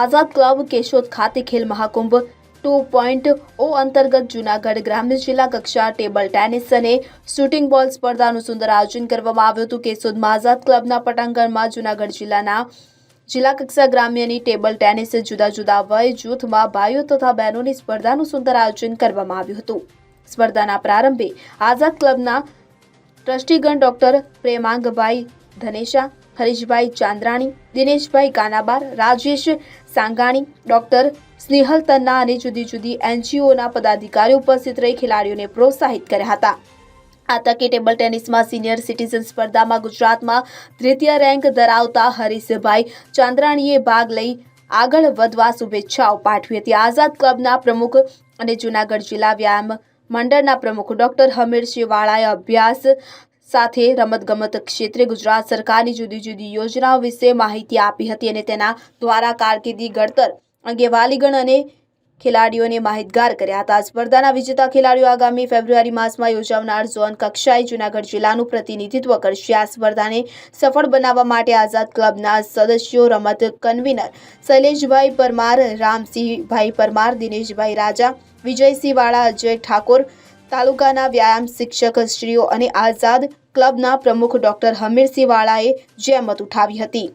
આઝાદ club Keshod ખાતે Khel Mahakumbh two point ઓ અંતર્ગત જૂનાગઢ ગ્રામ્ય જિલ્લા કક્ષા ટેબલ ટેનિસ અને શૂટિંગ બોલ સ્પર્ધાનું સુંદર આયોજન કરવામાં આવ્યું હતું. કેશોદમાં આઝાદ ક્લબના પટાંગણમાં જૂનાગઢ જિલ્લાના જિલ્લા કક્ષા ગ્રામ્યની ટેબલ ટેનિસ જુદા જુદા વય, જૂથમાં ભાઈઓ તથા બહેનોની સ્પર્ધાનું સુંદર આયોજન કરવામાં આવ્યું હતું. સ્પર્ધાના પ્રારંભે આઝાદ ક્લબના ટ્રસ્ટીગણ ડોક્ટર પ્રેમાંગભાઈ ધનેશા હરીશભાઈ ચાંદ્રાણી, દિનેશભાઈ કાનાબાર રાજેશ સાંગાણી, ડોક્ટર સ્નેહલ તન્ના અને જુદી જુદી એનજીઓના પદાધિકારીઓ ઉપસ્થિત રહી ખેલાડીઓને પ્રોત્સાહિત કર્યા હતા. આ તકે ટેબલ ટેનિસમાં સિનિયર સિટીઝન સ્પર્ધામાં ગુજરાતમાં તૃતીય રેન્ક ધરાવતા હરીશભાઈ ચાંદ્રાણીએ ભાગ લઈ આગળ વધવા શુભેચ્છાઓ પાઠવી હતી. આઝાદ ક્લબના પ્રમુખ અને જૂનાગઢ જિલ્લા વ્યાયામ મંડળના પ્રમુખ ડોક્ટર હમીરસિંહ વાળાએ અભ્યાસ સાથે રમતગમત ક્ષેત્રે ગુજરાત સરકારની જુદી જુદી યોજનાઓ વિશે માહિતી આપી હતી અને તેના દ્વારા કારકિર્દી ઘડતર અંગે વાલીગણ અને ખેલાડીઓને માહિતગાર કર્યા હતા. સ્પર્ધાના વિજેતા ખેલાડીઓ આગામી ફેબ્રુઆરી માસમાં યોજાનાર ઝોન કક્ષાએ જૂનાગઢ જિલ્લાનું પ્રતિનિધિત્વ કરશે. આ સ્પર્ધાને સફળ બનાવવા માટે આઝાદ ક્લબના સદસ્યો રમત કન્વીનર શૈલેષભાઈ પરમાર, રામસિંહભાઈ પરમાર, દિનેશભાઈ રાજા વિજયસિંહ વાળા અજય ઠાકોર, તાલુકાના વ્યાયામ શિક્ષક શ્રીઓ અને આઝાદ ક્લબના પ્રમુખ ડોક્ટર હમીરસિંહ વાળાએ જહેમત ઉઠાવી હતી.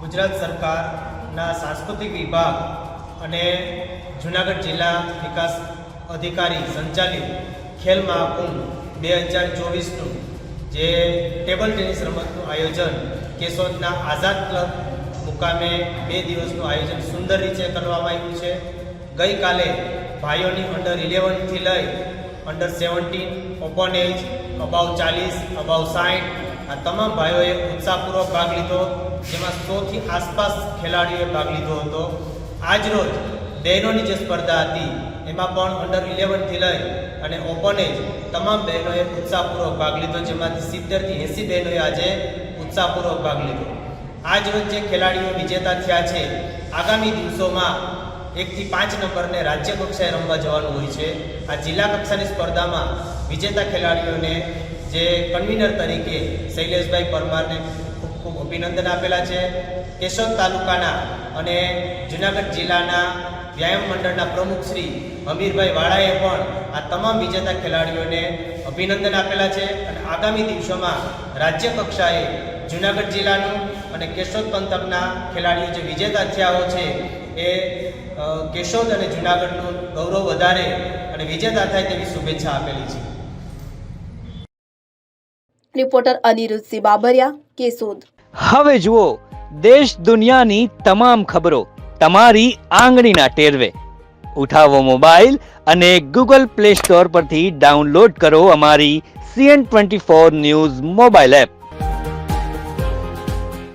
ગુજરાત સરકારના સાંસ્કૃતિક વિભાગ અને જૂનાગઢ જિલ્લા વિકાસ અધિકારી સંચાલિત ખેલ મહાકુંભ બે હજાર ચોવીસનું જે ટેબલ ટેનિસ રમતનું આયોજન કેશોદના આઝાદ ક્લબ મુકામે બે દિવસનું આયોજન સુંદર રીતે કરવામાં આવ્યું છે. ગઈકાલે ભાઈઓની અંડર ઇલેવનથી લઈ under seventeen open age above ચાલીસ અભાવ સાઠ, આ તમામ ભાઈઓએ ઉત્સાહપૂર્વક ભાગ લીધો, જેમાં સોથી આસપાસ ખેલાડીઓએ ભાગ લીધો હતો. આજરોજ બહેનોની જે સ્પર્ધા હતી, એમાં પણ અંડર ઇલેવનથી લઈ અને ઓપને જ તમામ બહેનોએ ઉત્સાહપૂર્વક ભાગ લીધો, જેમાંથી સિત્તેરથી એંસી બહેનોએ આજે ઉત્સાહપૂર્વક ભાગ લીધો. આજ રોજ જે ખેલાડીઓ વિજેતા થયા છે, આગામી દિવસોમાં એકથી પાંચ નંબરને રાજ્ય કક્ષાએ રમવા જવાનું હોય છે. આ જિલ્લા કક્ષાની સ્પર્ધામાં વિજેતા ખેલાડીઓને જે કન્વીનર તરીકે શૈલેષભાઈ પરમારને ખૂબ ખૂબ અભિનંદન આપેલા છે. કેશોદ તાલુકાના અને જુનાગઢ જિલ્લાના વ્યાયામ મંડળના પ્રમુખ શ્રી અમીરભાઈ વાળાએ પણ આ તમામ વિજેતા ખેલાડીઓને અભિનંદન આપેલા છે. અને આગામી દિવસોમાં રાજ્ય કક્ષાએ જુનાગઢ જિલ્લાનું અને કેશોદ પંથકના ખેલાડીઓ જે વિજેતા થયા છે એ કેશોદ અને જૂનાગઢનું ગૌરવ વધારે અને વિજેતા થાય તેવી શુભેચ્છા આપેલી છે. રિપોર્ટર અનિરુદ્ધ બાબરિયા કેશોદ. હવે જુઓ દેશ દુનિયાની તમામ ખબરો તમારી આંગળીના ટેરવે. ઉઠાવો મોબાઈલ અને ગૂગલ પ્લે સ્ટોર પરથી ડાઉનલોડ કરો અમારી CN twenty four news mobile app.